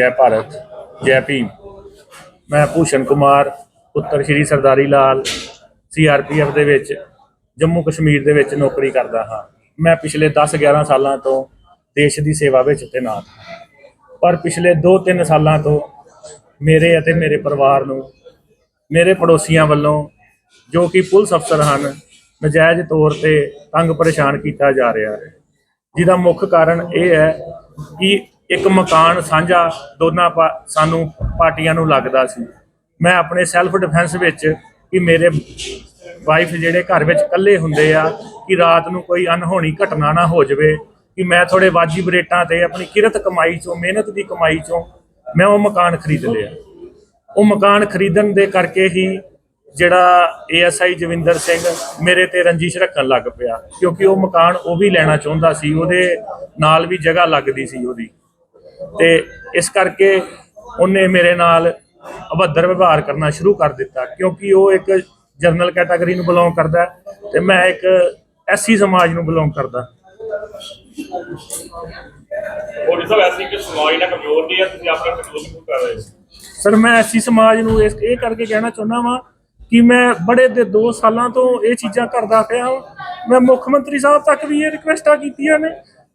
ਜੈ ਭਾਰਤ, ਜੈ ਭੀਮ। ਮੈਂ ਭੂਸ਼ਣ ਕੁਮਾਰ, ਪੁੱਤਰ ਸ਼੍ਰੀ ਸਰਦਾਰੀ ਲਾਲ ਸੀਆਰਪੀਐਫ ਦੇ ਵਿੱਚ, ਜੰਮੂ ਕਸ਼ਮੀਰ ਦੇ ਵਿੱਚ ਨੌਕਰੀ ਕਰਦਾ ਹਾਂ। ਮੈਂ ਪਿਛਲੇ 10-11 ਸਾਲਾਂ ਤੋਂ ਦੇਸ਼ ਦੀ ਸੇਵਾ ਵਿੱਚ ਤੈਨਾਤ ਹਾਂ ਪਰ ਪਿਛਲੇ 2-3 ਸਾਲਾਂ ਤੋਂ ਮੇਰੇ ਅਤੇ ਮੇਰੇ ਪਰਿਵਾਰ ਨੂੰ, ਮੇਰੇ ਪੜੋਸੀਆਂ ਵੱਲੋਂ ਜੋ ਕਿ ਪੁਲਿਸ ਅਫਸਰ ਹਨ, ਨਜਾਇਜ਼ ਤੌਰ ਤੇ ਤੰਗ ਪਰੇਸ਼ਾਨ ਕੀਤਾ ਜਾ ਰਿਹਾ ਹੈ। ਜਿਹਦਾ ਮੁੱਖ ਕਾਰਨ ਇਹ ਹੈ ਕਿ ਇੱਕ ਮਕਾਨ ਸਾਂਝਾ ਦੋਨਾਂ ਪਾ- ਸਾਨੂੰ ਪਾਰਟੀਆਂ ਨੂੰ ਲੱਗਦਾ ਸੀ। ਮੈਂ ਆਪਣੇ ਸੈਲਫ ਡਿਫੈਂਸ ਵਿੱਚ ਕਿ ਮੇਰੇ ਵਾਈਫ ਜਿਹੜੇ ਘਰ ਵਿੱਚ ਇਕੱਲੇ ਹੁੰਦੇ ਆ, ਕਿ ਰਾਤ ਨੂੰ ਕੋਈ ਅਨਹੋਣੀ ਘਟਨਾ ਨਾ ਹੋ ਜਾਵੇ, ਕਿ ਮੈਂ ਥੋੜੇ ਵਾਜਿਬ ਰੇਟਾਂ ਤੇ ਆਪਣੀ ਕਿਰਤ ਕਮਾਈ ਚੋਂ, ਮਿਹਨਤ ਦੀ ਕਮਾਈ ਚੋਂ ਮੈਂ ਉਹ ਮਕਾਨ ਖਰੀਦ ਲਿਆ। ਉਹ ਮਕਾਨ ਖਰੀਦਣ ਦੇ ਕਰਕੇ ਹੀ ਜਿਹੜਾ ਏਐਸਆਈ ਜਵਿੰਦਰ ਸਿੰਘ ਮੇਰੇ ਤੇ ਰੰਜਿਸ਼ ਰੱਖਣ ਲੱਗ ਪਿਆ, ਕਿਉਂਕਿ ਉਹ ਮਕਾਨ ਉਹ ਵੀ ਲੈਣਾ ਚਾਹੁੰਦਾ ਸੀ, ਉਹਦੇ ਨਾਲ ਵੀ ਜਗ੍ਹਾ ਲੱਗਦੀ ਸੀ ਉਹਦੀ। ਤੇ ਇਸ ਕਰਕੇ ਉਹਨੇ ਮੇਰੇ ਨਾਲ ਅਭੱਦਰ ਵਿਵਹਾਰ ਕਰਨਾ ਸ਼ੁਰੂ ਕਰ ਦਿੱਤਾ ਕਿਉਂਕਿ ਉਹ ਇੱਕ ਜਰਨਲ ਕੈਟਾਗਰੀ ਨੂੰ ਬਿਲੋਂਗ ਕਰਦਾ ਤੇ ਮੈਂ ਇੱਕ ਐਸਸੀ ਸਮਾਜ ਨੂੰ ਬਿਲੋਂਗ ਕਰਦਾ। ਹੋਰ ਸਭ ਐਸੀ ਕਿ ਸਮਾਜ ਨਾਲ ਕਮਜ਼ੋਰ ਨਹੀਂ ਹੈ ਤੁਸੀਂ ਆਪਣਾ ਕੰਟਰੋਲ ਕਿਉਂ ਕਰ ਰਹੇ ਹੋ? ਸਰ ਮੈਂ ਐਸੀ ਸਮਾਜ ਨੂੰ ਇਸ ਇਹ ਕਰਕੇ ਕਹਿਣਾ ਚਾਹੁੰਦਾ ਵਾਂ ਕਿ ਮੈਂ ਬੜੇ ਦੇ 2 ਸਾਲਾਂ ਤੋਂ ਇਹ ਚੀਜ਼ਾਂ ਕਰਦਾ ਪਿਆ ਹਾਂ ਮੈਂ ਮੁੱਖ ਮੰਤਰੀ ਸਾਹਿਬ ਤੱਕ ਵੀ ਇਹ ਰਿਕਵੈਸਟਾਂ ਕੀਤੀਆਂ ਨੇ।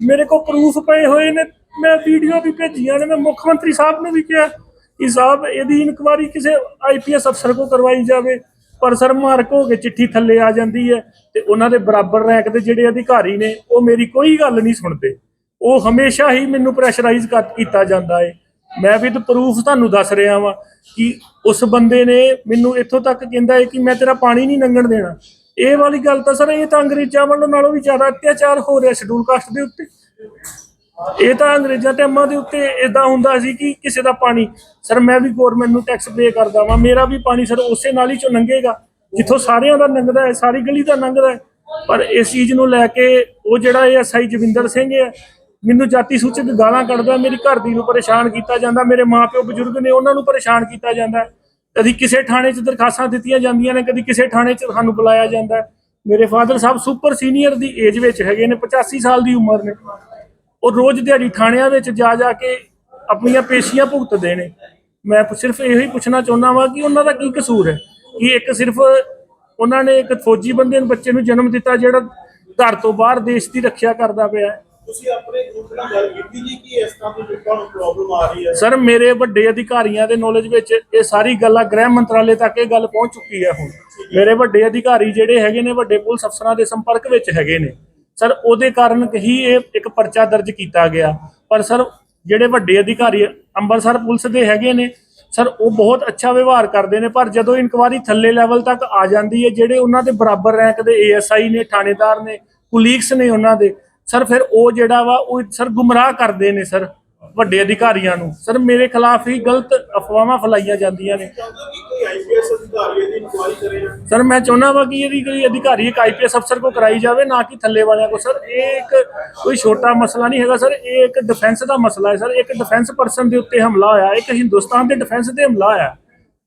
ਮੇਰੇ ਕੋਲ ਪ੍ਰੂਫ ਪਏ ਹੋਏ ਨੇ। ਮੈਂ ਵੀਡੀਓ ਵੀ ਭੇਜੀਆਂ ਨੇ, ਮੈਂ ਮੁੱਖ ਮੰਤਰੀ ਸਾਹਿਬ ਨੂੰ ਵੀ ਕਿਹਾ ਕਿ ਸਾਹਿਬ, ਇਹਦੀ ਇਨਕੁਆਰੀ ਕਿਸੇ ਆਈਪੀਐਸ ਅਫਸਰ ਕੋ ਕਰਵਾਈ ਜਾਵੇ, ਪਰ ਸਰ ਮਾਰਕ ਹੋ ਕੇ ਚਿੱਠੀ ਥੱਲੇ ਆ ਜਾਂਦੀ ਹੈ ਤੇ ਉਹਨਾਂ ਦੇ ਬਰਾਬਰ ਰੈਂਕ ਦੇ ਜਿਹੜੇ ਅਧਿਕਾਰੀ ਨੇ, ਉਹ ਮੇਰੀ ਕੋਈ ਗੱਲ ਨਹੀਂ ਸੁਣਦੇ। ਉਹ ਹਮੇਸ਼ਾ ਹੀ ਮੈਨੂੰ ਪ੍ਰੈਸ਼ਰਾਈਜ਼ ਕੀਤਾ ਜਾਂਦਾ ਹੈ ਮੈਂ ਵੀ ਤਾਂ ਪ੍ਰੂਫ ਤੁਹਾਨੂੰ ਦੱਸ ਰਿਹਾ ਵਾਂ ਕਿ ਉਸ ਬੰਦੇ ਨੇ ਮੈਨੂੰ ਇੱਥੋਂ ਤੱਕ ਕਹਿੰਦਾ ਹੈ ਕਿ ਮੈਂ ਤੇਰਾ ਪਾਣੀ ਨਹੀਂ ਲੰਘਣ ਦੇਣਾ। ਇਹ ਵਾਲੀ ਗੱਲ ਤਾਂ ਸਰ ਇਹ ਤਾਂ ਅੰਗਰੇਜ਼ਾਂ ਵੱਲੋਂ ਨਾਲੋਂ ਵੀ ਜ਼ਿਆਦਾ ਅਤਿਆਚਾਰ ਹੋ ਰਿਹਾ ਸ਼ਡਿਊਲ ਕਾਸਟ ਦੇ ਉੱਤੇ। ਇਹ ਤਾਂ ਅੰਗਰੇਜ਼ਾਂ ਟਾਈਮਾਂ ਦੇ ਉੱਤੇ ਇਦਾਂ ਹੁੰਦਾ ਸੀ ਕਿ ਕਿਸੇ ਦਾ ਪਾਣੀ, ਸਰ, ਮੈਂ ਵੀ ਗਵਰਨਮੈਂਟ ਨੂੰ ਟੈਕਸ ਪੇ ਕਰਦਾ ਵਾਂ, ਮੇਰਾ ਵੀ ਪਾਣੀ ਸਰ ਉਸੇ ਨਾਲ ਚੋਂ ਲੰਘੇਗਾ, ਜਿੱਥੋਂ ਸਾਰਿਆਂ ਦਾ ਲੰਘਦਾ ਹੈ, ਸਾਰੀ ਗਲੀ ਦਾ ਲੰਘਦਾ ਹੈ। ਪਰ ਇਸ ਚੀਜ਼ ਨੂੰ ਲੈ ਕੇ ਉਹ ਜਿਹੜਾ ਇਹ ਐਸਆਈ ਜਵਿੰਦਰ ਸਿੰਘ ਹੈ, ਮੈਨੂੰ ਜਾਤੀ ਸੂਚਕ ਗਾਲਾਂ ਕੱਢਦਾ, ਮੇਰੀ ਘਰ ਦੀ ਨੂੰ ਪਰੇਸ਼ਾਨ ਕੀਤਾ ਜਾਂਦਾ, ਮੇਰੇ ਮਾਪਿਓ ਬਜ਼ੁਰਗ ਨੇ ਉਹਨਾਂ ਨੂੰ ਪਰੇਸ਼ਾਨ ਕੀਤਾ ਜਾਂਦਾ ਕਦੀ ਕਿਸੇ ਥਾਣੇ 'ਚ ਦਰਖਾਸਤਾਂ ਦਿੱਤੀਆਂ ਜਾਂਦੀਆਂ ਨੇ, ਕਦੀ ਕਿਸੇ ਥਾਣੇ 'ਚ ਸਾਨੂੰ ਬੁਲਾਇਆ ਜਾਂਦਾ ਹੈ। ਮੇਰੇ ਫਾਦਰ ਸਾਹਿਬ ਸੁਪਰ ਸੀਨੀਅਰ ਦੀ ਏਜ ਵਿੱਚ ਹੈਗੇ ਨੇ 85 ਸਾਲ ਦੀ ਉਮਰ ਨੇ। ਉਹ ਰੋਜ਼ ਦਿਹਾੜੀ ਥਾਣਿਆਂ ਵਿੱਚ ਜਾ ਜਾ ਕੇ ਆਪਣੀਆਂ ਪੇਸ਼ੀਆਂ ਭੁਗਤਦੇ ਨੇ। ਮੈਂ ਸਿਰਫ ਇਹੋ ਹੀ ਪੁੱਛਣਾ ਚਾਹੁੰਦਾ ਵਾਂ ਕਿ ਉਹਨਾਂ ਦਾ ਕੀ ਕਸੂਰ ਹੈ? ਕਿ ਇੱਕ ਸਿਰਫ ਉਹਨਾਂ ਨੇ ਇੱਕ ਫੌਜੀ ਬੰਦੇ ਨੂੰ ਬੱਚੇ ਨੂੰ ਜਨਮ ਦਿੱਤਾ ਜਿਹੜਾ ਘਰ ਤੋਂ ਬਾਹਰ ਦੇਸ਼ ਦੀ ਰੱਖਿਆ ਕਰਦਾ ਪਿਆ ਹੈ। ਤੁਸੀਂ ਆਪਣੇ ਗਰੁੱਪ ਨਾਲ ਗੱਲ ਕੀਤੀ ਜੀ ਕਿ ਇਸ ਤਰ੍ਹਾਂ ਦੀ ਲੋਕਾਂ ਨੂੰ ਪ੍ਰੋਬਲਮ ਆ ਰਹੀ ਹੈ? ਸਰ ਮੇਰੇ ਵੱਡੇ ਅਧਿਕਾਰੀਆਂ ਦੇ ਨੌਲੇਜ ਵਿੱਚ ਇਹ ਸਾਰੀ ਗੱਲਾਂ ਗ੍ਰਹਿ ਮੰਤਰਾਲੇ ਤੱਕ ਇਹ ਗੱਲ ਪਹੁੰਚ ਚੁੱਕੀ ਹੈ ਹੁਣ। ਮੇਰੇ ਵੱਡੇ ਅਧਿਕਾਰੀ ਜਿਹੜੇ ਹੈਗੇ ਨੇ ਵੱਡੇ ਪੁਲਿਸ ਅਫਸਰਾਂ ਦੇ ਸੰਪਰਕ ਵਿੱਚ ਹੈਗੇ ਨੇ। ਸਰ, ਉਹਦੇ ਕਾਰਨ ਹੀ ਇਹ ਇੱਕ ਪਰਚਾ ਦਰਜ ਕੀਤਾ ਗਿਆ। ਪਰ ਸਰ, ਜਿਹੜੇ ਵੱਡੇ ਅਧਿਕਾਰੀ ਅੰਮ੍ਰਿਤਸਰ ਪੁਲਿਸ ਦੇ ਹੈਗੇ ਨੇ, ਸਰ, ਉਹ ਬਹੁਤ ਅੱਛਾ ਵਿਵਹਾਰ ਕਰਦੇ ਨੇ, ਪਰ ਜਦੋਂ ਇਨਕੁਆਰੀ ਥੱਲੇ ਲੈਵਲ ਤੱਕ ਆ ਜਾਂਦੀ ਹੈ, ਜਿਹੜੇ ਉਹਨਾਂ ਦੇ ਬਰਾਬਰ ਰੈਂਕ ਦੇ ਏਐਸਆਈ ਨੇ, ਥਾਣੇਦਾਰ ਨੇ ਕੁਲੀਗਸ ਨੇ ਉਹਨਾਂ ਦੇ, ਸਰ, ਫਿਰ ਉਹ ਜਿਹੜਾ ਵਾ, ਉਹ ਸਰ ਗੁੰਮਰਾਹ ਕਰਦੇ ਨੇ, ਸਰ। ਵੱਡੇ ਅਧਿਕਾਰੀਆਂ ਨੂੰ। ਸਰ, ਮੇਰੇ ਖਿਲਾਫ ਹੀ ਗਲਤ ਅਫਵਾਹਾਂ ਫੈਲਾਈਆਂ ਜਾਂਦੀਆਂ ਨੇ। ਸਰ, ਮੈਂ ਚਾਹੁੰਦਾ ਵਾ ਕਿ ਇਹਦੀ ਕੋਈ ਅਧਿਕਾਰੀ, ਇੱਕ ਆਈਪੀਐਸ ਅਫਸਰ ਕੋ ਕਰਾਈ ਜਾਵੇ, ਨਾ ਕਿ ਥੱਲੇ ਵਾਲਿਆਂ ਕੋ ਸਰ, ਇਹ ਇੱਕ ਕੋਈ ਛੋਟਾ ਮਸਲਾ ਨਹੀਂ ਹੈਗਾ, ਸਰ। ਇਹ ਇੱਕ ਡਿਫੈਂਸ ਦਾ ਮਸਲਾ ਹੈ, ਸਰ। ਇੱਕ ਡਿਫੈਂਸ ਪਰਸਨ ਦੇ ਉੱਤੇ ਹਮਲਾ ਹੋਇਆ, ਇੱਕ ਹਿੰਦੁਸਤਾਨ ਦੇ ਡਿਫੈਂਸ ਤੇ ਹਮਲਾ ਹੋਇਆ।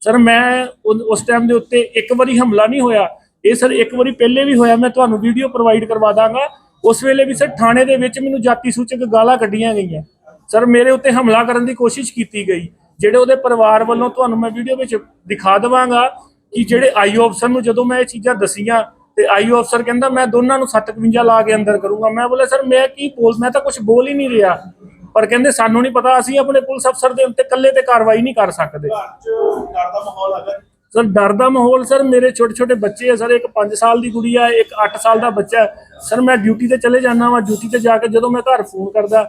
ਸਰ, ਮੈਂ ਉਸ ਟਾਈਮ ਦੇ ਉੱਤੇ ਇੱਕ ਵਾਰੀ ਹਮਲਾ ਨਹੀਂ ਹੋਇਆ। ਇਹ, ਸਰ, ਇੱਕ ਵਾਰੀ ਪਹਿਲੇ ਵੀ ਹੋਇਆ। ਮੈਂ ਤੁਹਾਨੂੰ ਵੀਡੀਓ ਪ੍ਰੋਵਾਈਡ ਕਰਵਾ ਦਾਂਗਾ। ਉਸ ਵੇਲੇ ਵੀ, ਸਰ, ਥਾਣੇ ਦੇ ਵਿੱਚ ਮੈਨੂੰ ਜਾਤੀ ਸੂਚਕ ਗਾਲਾਂ ਕੱਢੀਆਂ ਗਈਆਂ। ਸਰ ਮੇਰੇ ਉੱਤੇ ਹਮਲਾ ਕਰਨ ਦੀ ਕੋਸ਼ਿਸ਼ ਕੀਤੀ ਗਈ। ਜਿਹੜੇ ਉਹਦੇ ਪਰਿਵਾਰ ਵੱਲੋਂ ਤੁਹਾਨੂੰ ਮੈਂ ਵੀਡੀਓ ਵਿੱਚ ਦਿਖਾ ਦਵਾਂਗਾ ਕਿ ਜਿਹੜੇ ਆਈਓ ਅਫਸਰ ਨੂੰ ਜਦੋਂ ਮੈਂ ਇਹ ਚੀਜ਼ਾਂ ਦਸੀਆਂ ਤੇ ਆਈਓ ਅਫਸਰ ਕਹਿੰਦਾ ਮੈਂ ਦੋਨਾਂ ਨੂੰ 751 ਲਾ ਕੇ ਅੰਦਰ ਕਰੂੰਗਾ। ਮੈਂ ਬੋਲਿਆ ਸਰ ਮੈਂ ਕੀ ਬੋਲ ਮੈਂ ਤਾਂ ਕੁਝ ਬੋਲ ਹੀ ਨਹੀਂ ਰਿਹਾ। ਪਰ ਕਹਿੰਦੇ ਸਾਨੂੰ ਨਹੀਂ ਪਤਾ ਅਸੀਂ ਆਪਣੇ ਪੁਲਿਸ ਅਫਸਰ ਦੇ ਉੱਤੇ ਇਕੱਲੇ ਤੇ ਕਾਰਵਾਈ ਨਹੀਂ ਕਰ ਸਕਦੇ। ਘਰ 'ਚ ਡਰ ਦਾ ਮਾਹੌਲ ਹੈਗਾ ਸਰ ਡਰ ਦਾ ਮਾਹੌਲ ਸਰ ਮੇਰੇ ਛੋਟੇ ਛੋਟੇ ਬੱਚੇ ਆ ਸਰ ਇੱਕ 5 ਸਾਲ ਦੀ ਕੁੜੀ ਆ ਇੱਕ 8 ਸਾਲ ਦਾ ਬੱਚਾ। ਸਰ ਮੈਂ ਡਿਊਟੀ ਤੇ ਚਲੇ ਜਾਣਾ ਵਾ ਡਿਊਟੀ ਤੇ ਜਾ ਕੇ ਜਦੋਂ ਮੈਂ ਘਰ ਫੋਨ ਕਰਦਾ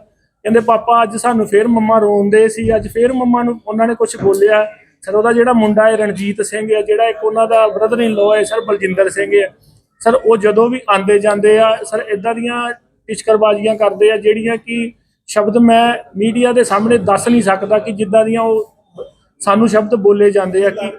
ਕਹਿੰਦੇ ਪਾਪਾ ਅੱਜ ਸਾਨੂੰ ਫੇਰ ਮੰਮਾ ਰੋਂਦੇ ਸੀ ਅੱਜ ਫੇਰ ਮੰਮਾ ਨੂੰ ਉਹਨਾਂ ਨੇ ਕੁਝ ਬੋਲਿਆ। ਸਰ ਉਹਦਾ ਜਿਹੜਾ ਮੁੰਡਾ ਹੈ ਰਣਜੀਤ ਸਿੰਘ ਹੈ ਜਿਹੜਾ ਇੱਕ ਉਹਨਾਂ ਦਾ ਬ੍ਰਦਰ ਇਨ ਲੋ ਹੈ ਸਰ ਬਲਜਿੰਦਰ ਸਿੰਘ ਹੈ। ਸਰ ਉਹ ਜਦੋਂ ਵੀ ਆਂਦੇ ਜਾਂਦੇ ਆ ਸਰ ਇਦਾਂ ਦੀਆਂ ਟਿਚਕਰਬਾਜ਼ੀਆਂ ਕਰਦੇ ਆ ਜਿਹੜੀਆਂ ਕਿ ਸ਼ਬਦ ਮੈਂ ਮੀਡੀਆ ਦੇ ਸਾਹਮਣੇ ਦੱਸ ਨਹੀਂ ਸਕਦਾ ਕਿ ਜਿੱਦਾਂ ਦੀਆਂ ਉਹ ਸਾਨੂੰ ਸ਼ਬਦ ਬੋਲੇ ਜਾਂਦੇ ਆ ਕਿ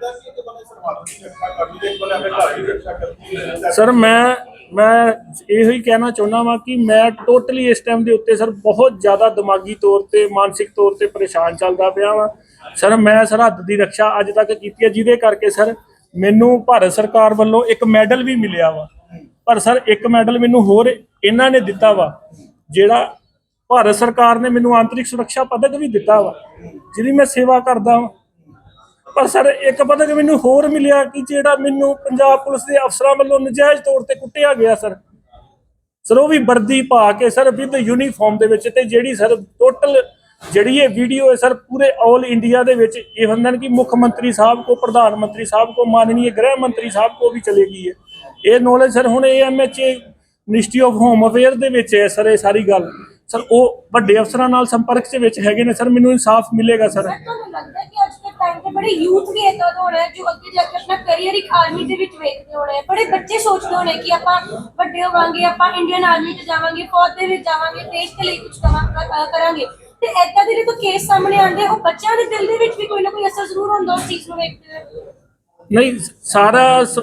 ਸਰ ਮੈਂ ਮੈਂ ਇਹੋ ਹੀ ਕਹਿਣਾ ਚਾਹੁੰਦਾ ਵਾਂ ਕਿ ਮੈਂ ਟੋਟਲੀ ਇਸ ਟਾਈਮ ਦੇ ਉੱਤੇ ਸਰ ਬਹੁਤ ਜ਼ਿਆਦਾ ਦਿਮਾਗੀ ਤੌਰ ਤੇ, ਮਾਨਸਿਕ ਤੌਰ ਤੇ ਪਰੇਸ਼ਾਨ ਚੱਲਦਾ ਪਿਆ ਵਾਂ। ਸਰ ਮੈਂ ਸਰਹੱਦ ਦੀ ਰੱਖਿਆ ਅੱਜ ਤੱਕ ਕੀਤੀ ਹੈ, ਜਿਹਦੇ ਕਰਕੇ ਸਰ ਮੈਨੂੰ ਭਾਰਤ ਸਰਕਾਰ ਵੱਲੋਂ ਇੱਕ ਮੈਡਲ ਵੀ ਮਿਲਿਆ ਵਾ। ਪਰ ਸਰ ਇੱਕ ਮੈਡਲ ਮੈਨੂੰ ਹੋਰ ਇਹਨਾਂ ਨੇ ਦਿੱਤਾ ਵਾ, ਜਿਹੜਾ ਭਾਰਤ ਸਰਕਾਰ ਨੇ ਮੈਨੂੰ ਆਂਤਰਿਕ ਸੁਰੱਖਿਆ ਪਦਕ ਵੀ ਦਿੱਤਾ ਵਾ, ਜਿਹਦੀ ਮੈਂ ਸੇਵਾ ਕਰਦਾ ਹਾਂ ਪਰ ਸਰ, ਇੱਕ ਪਦਕ ਮੈਨੂੰ ਹੋਰ ਮਿਲਿਆ ਕਿ ਜਿਹੜਾ ਮੈਨੂੰ ਪੰਜਾਬ ਪੁਲਿਸ ਦੇ ਅਫਸਰਾਂ ਵੱਲੋਂ ਨਜਾਇਜ਼ ਤੌਰ ਤੇ ਕੁੱਟਿਆ ਗਿਆ, ਸਰ। ਸਰ, ਉਹ ਵੀ ਵਰਦੀ ਪਾ ਕੇ, ਸਰ, ਵਿਦ ਯੂਨੀਫਾਰਮ ਦੇ ਵਿੱਚ ਤੇ ਜਿਹੜੀ, ਸਰ ਟੋਟਲ ਜਿਹੜੀ ਇਹ ਵੀਡੀਓ ਹੈ, ਸਰ, ਪੂਰੇ ਆਲ ਇੰਡੀਆ ਦੇ ਵਿੱਚ ਇਹ ਹੁੰਦਨ ਕਿ ਮੁੱਖ ਮੰਤਰੀ ਸਾਹਿਬ ਕੋ, ਪ੍ਰਧਾਨ ਮੰਤਰੀ ਸਾਹਿਬ ਕੋ ਮਾਨਨੀय ਗ੍ਰਹਿ ਮੰਤਰੀ ਸਾਹਿਬ ਕੋ ਵੀ ਚਲੇਗੀ ਹੈ। ਇਹ ਨੌਲੇਜ ਸਰ, ਹੁਣ MHA ministry of home affair ਦੇ ਵਿੱਚ ਹੈ, ਸਰ, ਇਹ ਸਾਰੀ ਗੱਲ। ਸਰ, ਉਹ ਵੱਡੇ ਅਫਸਰਾਂ ਨਾਲ ਸੰਪਰਕ ਦੇ ਵਿੱਚ ਹੈਗੇ ਨੇ, ਸਰ, ਮੈਨੂੰ ਇਨਸਾਫ ਮਿਲੇਗਾ, ਸਰ। ਤੁਹਾਨੂੰ ਲੱਗਦਾ ਕਿ ਅੱਜ ਟਾਈਮ ਤੇ ਬੜੇ ਯੂਥ ਵੀ ਏਦਾਂ ਦਾ ਹੋਣਾ ਹੈ ਜੋ ਅੱਗੇ ਜਾ ਕੇ ਆਪਣਾ ਕੈਰੀਅਰ ਇੱਕ ਆਰਮੀ ਦੇ ਵਿੱਚ ਵੇਖਦੇ ਹੋਣੇ ਆ। ਬੜੇ ਬੱਚੇ ਸੋਚਦੇ ਹੋਣੇ ਕਿ ਆਪਾਂ ਵੱਡੇ ਹੋਵਾਂਗੇ, ਆਪਾਂ ਇੰਡੀਅਨ ਆਰਮੀ 'ਚ ਜਾਵਾਂਗੇ, ਫੌਜ ਦੇ ਵਿੱਚ ਜਾਵਾਂਗੇ, ਦੇਸ਼ ਦੇ ਲਈ ਕੁਝ ਕਰਾਂਗੇ। ਤੇ ਏਦਾਂ ਦੇ ਜਦੋਂ ਕੇਸ ਸਾਹਮਣੇ ਆਉਂਦੇ ਉਹ ਬੱਚਿਆਂ ਦੇ ਦਿਲ ਦੇ ਵਿੱਚ ਵੀ ਕੋਈ ਨਾ ਕੋਈ ਅਸਰ ਜ਼ਰੂਰ ਹੁੰਦਾ ਉਸ ਚੀਜ਼ ਨੂੰ ਵੇਖਦੇ ਹੋਏ। ਨਹੀਂ, ਸਾਰਾ ਸ-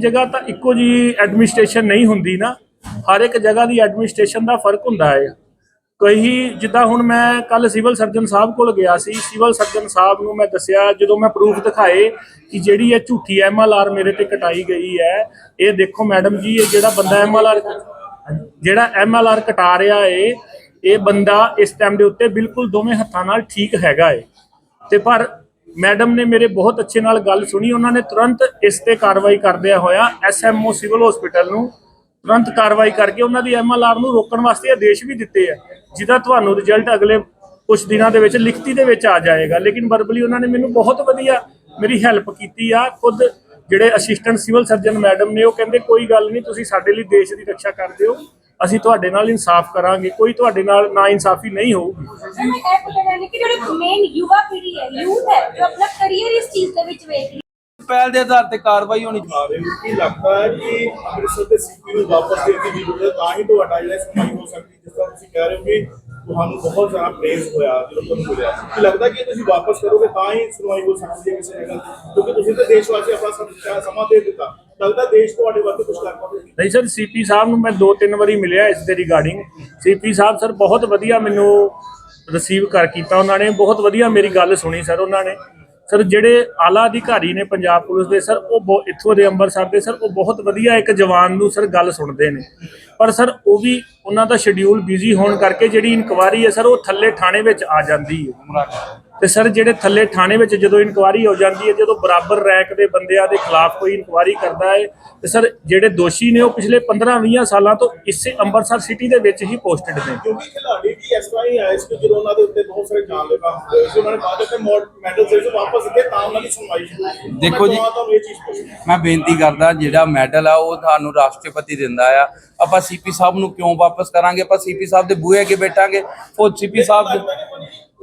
ਜਗ੍ਹਾ ਤਾਂ ਇੱਕੋ ਜੀ ਐਡਮਿਨਿਸਟ੍ਰੇਸ਼ਨ ਨਹੀਂ ਹੁੰਦੀ ਨਾ। ਹਰ ਇੱਕ ਜਗ੍ਹਾ ਦੀ ਐਡਮਿਨਿਸਟ੍ਰੇਸ਼ਨ ਦਾ ਫ਼ਰਕ ਹੁੰਦਾ ਹੈ। ਕਈ ਜਿੱਦਾਂ ਹੁਣ ਮੈਂ ਕੱਲ ਸਿਵਲ ਸਰਜਨ ਸਾਹਿਬ ਕੋਲ ਗਿਆ ਸੀ, ਸਿਵਲ ਸਰਜਨ ਸਾਹਿਬ ਨੂੰ ਮੈਂ ਦੱਸਿਆ, ਜਦੋਂ ਮੈਂ ਪ੍ਰੂਫ ਦਿਖਾਏ ਕਿ ਜਿਹੜੀ ਇਹ ਝੂਠੀ ਐਮਐਲਆਰ ਮੇਰੇ ਤੇ ਕਟਾਈ ਗਈ ਹੈ, ਇਹ ਦੇਖੋ ਮੈਡਮ ਜੀ, ਇਹ ਜਿਹੜਾ ਬੰਦਾ ਐਮਐਲਆਰ ਜਿਹੜਾ ਐਮਐਲਆਰ ਕਟਾ ਰਿਹਾ ਏ, ਇਹ ਬੰਦਾ ਇਸ ਟਾਈਮ ਦੇ ਉੱਤੇ ਬਿਲਕੁਲ ਦੋਵੇਂ ਹੱਥਾਂ ਨਾਲ ਠੀਕ ਹੈਗਾ ਏ। ਤੇ ਪਰ ਮੈਡਮ ਨੇ ਮੇਰੇ ਬਹੁਤ ਅੱਛੇ ਨਾਲ ਗੱਲ ਸੁਣੀ, ਉਹਨਾਂ ਨੇ ਤੁਰੰਤ ਇਸ ਤੇ ਕਾਰਵਾਈ ਕਰਦਿਆਂ ਹੋਇਆ ਐਸਐਮਓ ਸਿਵਲ ਹਸਪੀਟਲ ਨੂੰ ਤੁਰੰਤ ਕਾਰਵਾਈ ਕਰਕੇ ਉਹਨਾਂ ਦੀ ਐਮਐਲਆਰ ਨੂੰ ਰੋਕਣ ਵਾਸਤੇ ਆਦੇਸ਼ ਵੀ ਦਿੱਤੇ ਆ, ਜਿਹਦਾ ਤੁਹਾਨੂੰ ਰਿਜ਼ਲਟ ਅਗਲੇ ਕੁਝ ਦਿਨਾਂ ਦੇ ਵਿੱਚ ਲਿਖਤੀ ਦੇ ਵਿੱਚ ਆ ਜਾਏਗਾ। ਲੇਕਿਨ ਵਰਬਲੀ ਉਹਨਾਂ ਨੇ ਮੈਨੂੰ ਬਹੁਤ ਵਧੀਆ ਮੇਰੀ ਹੈਲਪ ਕੀਤੀ ਆ, ਖੁਦ ਜਿਹੜੇ ਅਸਿਸਟੈਂਟ ਸਿਵਲ ਸਰਜਨ ਮੈਡਮ ਨੇ ਉਹ ਕਹਿੰਦੇ, ਕੋਈ ਗੱਲ ਨਹੀਂ, ਤੁਸੀਂ ਸਾਡੇ ਲਈ ਦੇਸ਼ ਦੀ ਰੱਖਿਆ ਕਰਦੇ ਹੋ ਅਸੀਂ ਤੁਹਾਡੇ ਨਾਲ ਇਨਸਾਫ ਕਰਾਂਗੇ, ਕੋਈ ਤੁਹਾਡੇ ਨਾਲ ਨਾ ਇਨਸਾਫੀ ਨਹੀਂ ਹੋਊਗੀ। ਸਰ ਮੈਂ ਇਹ ਪੁੱਛਣਾ ਕਿ ਜਿਹੜੇ ਮੇਨ ਯੁਵਾ ਪੀੜ੍ਹੀ ਹੈ ਯੂਥ ਹੈ, ਜੋ ਆਪਣਾ ਕੈਰੀਅਰ ਇਸ ਚੀਜ਼ ਦੇ ਵਿੱਚ ਵੇਖ ਰਹੀ ਪਹਿਲ ਦੇ ਆਧਾਰ ਤੇ ਕਾਰਵਾਈ ਹੋਣੀ ਰਹੇ ਹੋ। ਕੀ ਲੱਗਦਾ ਹੈ ਕਿ ਅੰਮ੍ਰਿਤਸਰ ਦੇ ਸੀਪੀ ਨੂੰ ਵਾਪਸ ਦੇਣ ਦੀ ਜ਼ਰੂਰਤ ਹੈ ਤਾਂ ਹੀ ਤੁਹਾਡਾ ਜਿਹੜਾ ਸਮਾਈ ਹੋ ਸਕਦੀ ਜਿਸ ਤਰ੍ਹਾਂ ਤੁਸੀਂ ਕਹਿ ਰਹੇ ਹੋ ਕਿ ਤੁਹਾਨੂੰ ਬਹੁਤ ਜ਼ਿਆਦਾ ਪ੍ਰੇਸ ਹੋਇਆ ਜਦੋਂ ਤੁਹਾਨੂੰ ਮਿਲਿਆ। ਕੀ ਲੱਗਦਾ ਕਿ ਤੁਸੀਂ ਵਾਪਸ ਕਰੋਗੇ ਤਾਂ ਹੀ ਸੁਣਵਾਈ ਹੋ ਸਕਦੀ ਹੈ ਕਿਸੇ ਜਗ੍ਹਾ? ਕਿਉਂਕਿ ਤੁਸੀਂ ਤਾਂ ਦੇਸ਼ ਵਾਸਤੇ ਆਪਣਾ ਸਮ- ਸਮਾਂ ਦੇ ਦਿੱਤਾ। ਲੱਗਦਾ ਦੇਸ਼ ਤੁਹਾਡੇ ਵਾਸਤੇ ਕੁਝ ਕਰ ਪਾਵੇ ਨਹੀਂ ਸਰ ਸੀਪੀ ਸਾਹਿਬ ਨੂੰ ਮੈਂ ਦੋ ਤਿੰਨ ਵਾਰੀ ਮਿਲਿਆ ਇਸ ਦੇ ਰਿਗਾਰਡਿੰਗ ਸੀਪੀ ਸਾਹਿਬ ਸਰ ਬਹੁਤ ਵਧੀਆ ਮੈਨੂੰ ਰਿਸੀਵ ਕਰ ਕੀਤਾ ਉਹਨਾਂ ਨੇ। ਬਹੁਤ ਵਧੀਆ ਮੇਰੀ ਗੱਲ ਸੁਣੀ ਸਰ ਉਹਨਾਂ ਨੇ। ਸਰ, ਜਿਹੜੇ ਆਲਾ ਅਧਿਕਾਰੀ ਨੇ ਪੰਜਾਬ ਪੁਲਿਸ ਦੇ, ਸਰ, ਉਹ ਬਹੁ- ਇੱਥੋਂ ਦੇ ਅੰਮ੍ਰਿਤਸਰ ਦੇ, ਸਰ, ਉਹ ਬਹੁਤ ਵਧੀਆ ਇੱਕ ਜਵਾਨ ਨੂੰ, ਸਰ, ਗੱਲ ਸੁਣਦੇ ਨੇ। ਪਰ, ਸਰ, ਉਹ ਵੀ ਉਹਨਾਂ ਦਾ ਸ਼ਡਿਊਲ ਬਿਜ਼ੀ ਹੋਣ ਕਰਕੇ ਜਿਹੜੀ ਇਨਕੁਆਰੀ ਹੈ, ਸਰ, ਉਹ ਥੱਲੇ ਥਾਣੇ ਵਿੱਚ ਆ ਜਾਂਦੀ ਹੈ। ਤੇ ਸਰ ਜਿਹੜੇ ਥੱਲੇ ਥਾਣੇ ਵਿੱਚ ਜਦੋਂ ਇਨਕੁਆਰੀ ਹੋ ਜਾਂਦੀ ਹੈ ਜਦੋਂ ਬਰਾਬਰ ਰੈਂਕ ਦੇ ਬੰਦਿਆਂ ਦੇ ਖਿਲਾਫ ਕੋਈ ਇਨਕੁਆਰੀ ਕਰਦਾ ਹੈ ਤੇ ਸਰ ਜਿਹੜੇ ਦੋਸ਼ੀ ਨੇ ਉਹ ਪਿਛਲੇ 15-20 ਸਾਲਾਂ ਤੋਂ ਇਸੇ ਅੰਮ੍ਰਿਤਸਰ ਸਿਟੀ ਦੇ ਵਿੱਚ ਹੀ ਪੋਸਟਡ ਨੇ। ਕਿਉਂਕਿ ਖਿਡਾਰੀ ਵੀ ਇਸ ਤਰ੍ਹਾਂ ਹੀ ਆਏ ਸੀ ਕਿ ਜਦੋਂ ਉਹਨਾਂ ਦੇ ਉੱਤੇ ਬਹੁਤ ਸਾਰੇ ਜਾਨਲੇਵਾ ਹੋਏ ਸੀ। ਉਹਨਾਂ ਨੇ ਬਾਅਦ ਵਿੱਚ ਮੈਡਲ ਸੇ ਵਾਪਸ ਦਿੱਤੇ ਤਾਂ ਉਹਨਾਂ ਦੀ ਸੁਣਵਾਈ ਸ਼ੁਰੂ ਹੋਈ। ਦੇਖੋ ਜੀ- ਮੈਂ ਤੁਹਾਨੂੰ ਇਹ ਚੀਜ਼ ਪੁੱਛਣੀ ਮੈਂ ਬੇਨਤੀ ਕਰਦਾ ਜਿਹੜਾ ਮੈਡਲ ਆ ਉਹ ਤੁਹਾਨੂੰ ਰਾਸ਼ਟਰਪਤੀ ਦਿੰਦਾ ਆ। ਆਪਾਂ ਸੀਪੀ ਸਾਹਿਬ ਨੂੰ ਕਿਉਂ ਵਾਪਸ ਕਰਾਂਗੇ? ਆਪਾਂ ਸੀਪੀ ਸਾਹਿਬ ਦੇ ਬੂਹੇ ਅੱਗੇ ਬੈਠਾਂਗੇ। ਉਹ ਸੀਪੀ ਸਾਹਿਬ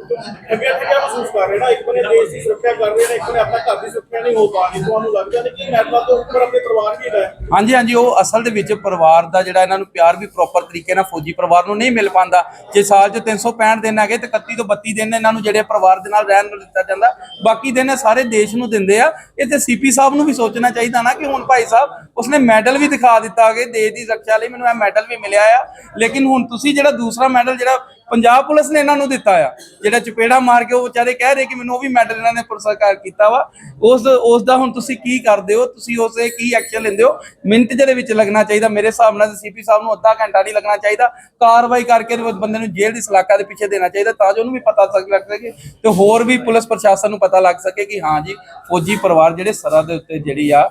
ਅੱਗੇ ਅੱਗੇ ਕਿਆ ਮਹਿਸੂਸ ਕਰ ਰਹੇ ਨਾ? ਇੱਕ ਬਨੇ ਦੇਸ਼ ਦੀ ਸੁਰੱਖਿਆ ਕਰ ਰਹੇ ਨੇ, ਇੱਕ ਬਨੇ ਆਪਣਾ ਘਰ ਦੀ ਸੁਰੱਖਿਆ ਨਹੀਂ ਹੋ ਪਾ ਰਹੀ। ਤੁਹਾਨੂੰ ਲੱਗਦਾ ਨਹੀਂ ਕਿ ਮੈਡਲਾਂ ਤੋਂ ਉੱਪਰ ਆਪਣੇ ਪਰਿਵਾਰ ਵੀ ਹੈ? ਹਾਂਜੀ ਹਾਂਜੀ, ਉਹ ਅਸਲ ਦੇ ਵਿੱਚ ਪਰਿਵਾਰ ਦਾ ਜਿਹੜਾ ਇਹਨਾਂ ਨੂੰ ਪਿਆਰ ਵੀ ਪ੍ਰੋਪਰ ਤਰੀਕੇ ਨਾਲ ਫੌਜੀ ਪਰਿਵਾਰ ਨੂੰ ਨਹੀਂ ਮਿਲ ਪਾਉਂਦਾ। ਜੇ ਸਾਲ 'ਚ 365 ਦਿਨ ਹੈਗੇ ਤੇ 31 ਤੋਂ 32 ਦਿਨ ਇਹਨਾਂ ਨੂੰ ਜਿਹੜੇ ਪਰਿਵਾਰ ਦੇ ਨਾਲ ਰਹਿਣ ਨੂੰ ਦਿੱਤਾ ਜਾਂਦਾ, ਬਾਕੀ ਦਿਨ ਇਹ ਸਾਰੇ ਦੇਸ਼ ਨੂੰ ਦਿੰਦੇ ਆ। ਇਹ ਤੇ ਸੀਪੀ ਸਾਹਿਬ ਨੂੰ ਵੀ ਸੋਚਣਾ ਚਾਹੀਦਾ ਨਾ ਕਿ ਹੁਣ ਭਾਈ ਸਾਹਿਬ ਉਸਨੇ ਮੈਡਲ ਵੀ ਦਿਖਾ ਦਿੱਤਾ ਕਿ ਦੇਸ਼ ਦੀ ਸੁਰੱਖਿਆ ਲਈ ਮੈਨੂੰ ਇਹ ਮੈਡਲ ਵੀ ਮਿਲਿਆ ਆ। ਲੇਕਿਨ ਹੁਣ ਤੁਸੀਂ ਜਿਹੜਾ ਦੂਸਰਾ ਮੈਡਲ ਜਿਹੜਾ ਪੰਜਾਬ ਪੁਲਿਸ ਨੇ ਇਹਨਾਂ ਨੂੰ ਦਿੱਤਾ ਆ। ਜਿਹੜਾ ਚਪੇੜਾ ਮਾਰ ਕੇ ਉਹ ਵਿਚਾਰੇ ਕਹਿ ਰਹੇ ਕਿ ਮੈਨੂੰ ਉਹ ਵੀ ਮੈਡਲ ਇਹਨਾਂ ਨੇ ਪੁਰਸਕਾਰ ਕੀਤਾ ਵਾ। ਉਸ ਉਸ ਦਾ ਹੁਣ ਤੁਸੀਂ ਕੀ ਕਰਦੇ ਹੋ? ਤੁਸੀਂ ਉਸੇ ਕੀ ਐਕਸ਼ਨ ਲੈਂਦੇ ਹੋ? ਮਿੰਟ ਜਿਹਦੇ ਵਿੱਚ ਲੱਗਣਾ ਚਾਹੀਦਾ, ਮੇਰੇ ਹਿਸਾਬ ਨਾਲ ਸੀਪੀ ਸਾਹਿਬ ਨੂੰ ਅੱਧਾ ਘੰਟਾ ਨਹੀਂ ਲੱਗਣਾ ਚਾਹੀਦਾ। ਕਾਰਵਾਈ ਕਰਕੇ ਬੰਦੇ ਨੂੰ ਜੇਲ੍ਹ ਦੀ ਸਲਾਖਾ ਦੇ ਪਿੱਛੇ ਦੇਣਾ ਚਾਹੀਦਾ ਤਾਂ ਜੋ ਉਹਨੂੰ ਵੀ ਪਤਾ ਲੱਗ ਸਕੇ। ਤੇ ਹੋਰ ਵੀ ਪੁਲਿਸ ਪ੍ਰਸ਼ਾਸਨ ਨੂੰ ਪਤਾ ਲੱਗ ਸਕੇ ਕਿ ਹਾਂ ਜੀ, ਫੌਜੀ ਪਰਿਵਾਰ ਜਿਹੜੇ ਸਰਹੱਦ ਦੇ ਉੱਤੇ ਜਿਹੜੀ ਆ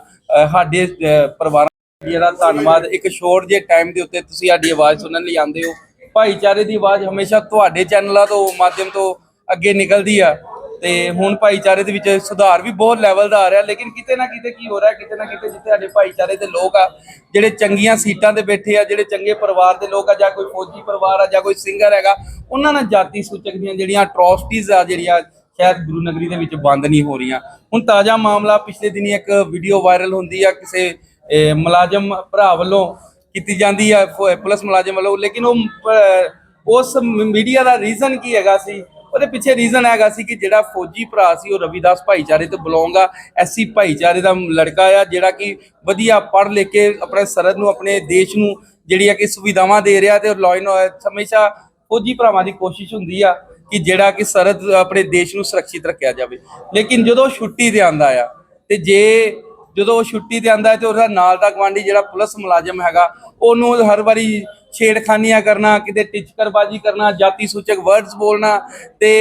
ਸਾਡੇ, ਅਹ, ਪਰਿਵਾਰਾਂ ਜਿਹੜਾ ਧੰਨਵਾਦ। ਇੱਕ ਸ਼ੋਰਟ ਜੇ ਟਾਈਮ ਦੇ ਉੱਤੇ ਤੁਸੀਂ ਸਾਡੀ ਆਵਾਜ਼ ਸੁਣਨ ਲਈ ਆਉਂਦੇ ਹੋ। ਭਾਈਚਾਰੇ ਦੀ ਆਵਾਜ਼ ਹਮੇਸ਼ਾ ਤੁਹਾਡੇ ਚੈਨਲਾਂ ਤੋਂ, ਮਾਧਿਅਮ ਤੋਂ ਅੱਗੇ ਨਿਕਲਦੀ ਆ। ਤੇ ਹੁਣ ਭਾਈਚਾਰੇ ਦੇ ਵਿੱਚ ਸੁਧਾਰ ਵੀ ਬਹੁਤ ਲੈਵਲ ਦਾ ਆ ਰਿਹਾ, ਲੇਕਿਨ ਕਿਤੇ ਨਾ ਕਿਤੇ ਕੀ ਹੋ ਰਿਹਾ, ਕਿਤੇ ਨਾ ਕਿਤੇ ਜਿੱਥੇ ਸਾਡੇ ਭਾਈਚਾਰੇ ਦੇ ਲੋਕ ਆ, ਜਿਹੜੇ ਚੰਗੀਆਂ ਸੀਟਾਂ ਤੇ ਬੈਠੇ ਆ, ਜਿਹੜੇ ਚੰਗੇ ਪਰਿਵਾਰ ਦੇ ਲੋਕ ਆ, ਜਾਂ ਕੋਈ ਫੌਜੀ ਪਰਿਵਾਰ ਆ, ਜਾਂ ਕੋਈ ਸਿੰਗਰ ਹੈਗਾ, ਉਹਨਾਂ ਨਾਲ ਜਾਤੀ ਸੂਚਕ ਦੀਆਂ ਜਿਹੜੀਆਂ ਅਟਰੋਸਿਟੀਜ਼ ਆ, ਜਿਹੜੀਆਂ ਸ਼ਾਇਦ ਗੁਰੂ ਨਗਰੀ ਦੇ ਵਿੱਚ ਬੰਦ ਨਹੀਂ ਹੋ ਰਹੀਆਂ। ਹੁਣ ਤਾਜ਼ਾ ਮਾਮਲਾ ਪਿਛਲੇ ਦਿਨੀ ਇੱਕ ਵੀਡੀਓ ਵਾਇਰਲ ਹੁੰਦੀ ਆ, ਕਿਸੇ ਮੁਲਾਜ਼ਮ ਭਰਾ ਵੱਲੋਂ ਕੀਤੀ ਜਾਂਦੀ ਹੈ ਪੁਲਿਸ ਮੁਲਾਜ਼ਮ ਵੱਲੋਂ, ਲੇਕਿਨ ਉਹ ਉਸ ਮੀਡੀਆ ਦਾ ਰੀਜ਼ਨ ਕੀ ਹੈਗਾ ਸੀ? ਉਹਦੇ ਪਿੱਛੇ ਰੀਜ਼ਨ ਹੈਗਾ ਸੀ ਕਿ ਜਿਹੜਾ ਫੌਜੀ ਭਰਾ ਸੀ, ਉਹ ਰਵਿਦਾਸ ਭਾਈਚਾਰੇ ਤੋਂ ਬਿਲੋਂਗ ਆ, ਐਸੀ ਭਾਈਚਾਰੇ ਦਾ ਲੜਕਾ ਆ, ਜਿਹੜਾ ਕਿ ਵਧੀਆ ਪੜ੍ਹ ਲਿਖ ਕੇ ਆਪਣੇ ਸਰਹੱਦ ਨੂੰ, ਆਪਣੇ ਦੇਸ਼ ਨੂੰ, ਜਿਹੜੀ ਆ ਕਿ ਸੁਵਿਧਾਵਾਂ ਦੇ ਰਿਹਾ ਤੇ ਲਾਇਨ ਹਮੇਸ਼ਾ ਫੌਜੀ ਭਰਾਵਾਂ ਦੀ ਕੋਸ਼ਿਸ਼ ਹੁੰਦੀ ਆ ਕਿ ਜਿਹੜਾ ਕਿ ਸਰਹੱਦ, ਆਪਣੇ ਦੇਸ਼ ਨੂੰ ਸੁਰੱਖਿਅਤ ਰੱਖਿਆ ਜਾਵੇ। ਲੇਕਿਨ ਜਦੋਂ ਛੁੱਟੀ ਤੇ ਆਂਦਾ ਆ, ਤੇ ਜੇ ਜਦੋਂ ਉਹ ਛੁੱਟੀ ਤੇ ਆਂਦਾ ਹੈ ਤੇ ਉਹਦਾ ਨਾਲ ਦਾ ਗਵਾਂਢੀ ਜਿਹੜਾ ਪੁਲਿਸ ਮੁਲਾਜ਼ਮ ਹੈਗਾ ਉਹਨੂੰ ਹਰ ਵਾਰੀ ਛੇੜਖਾਨੀਆਂ ਕਰਨਾ ਕਿਤੇ ਟਿਚਕਰਬਾਜ਼ੀ ਕਰਨਾ ਜਾਤੀ ਸੂਚਕ ਵਰਡਸ ਬੋਲਣਾ ਤੇ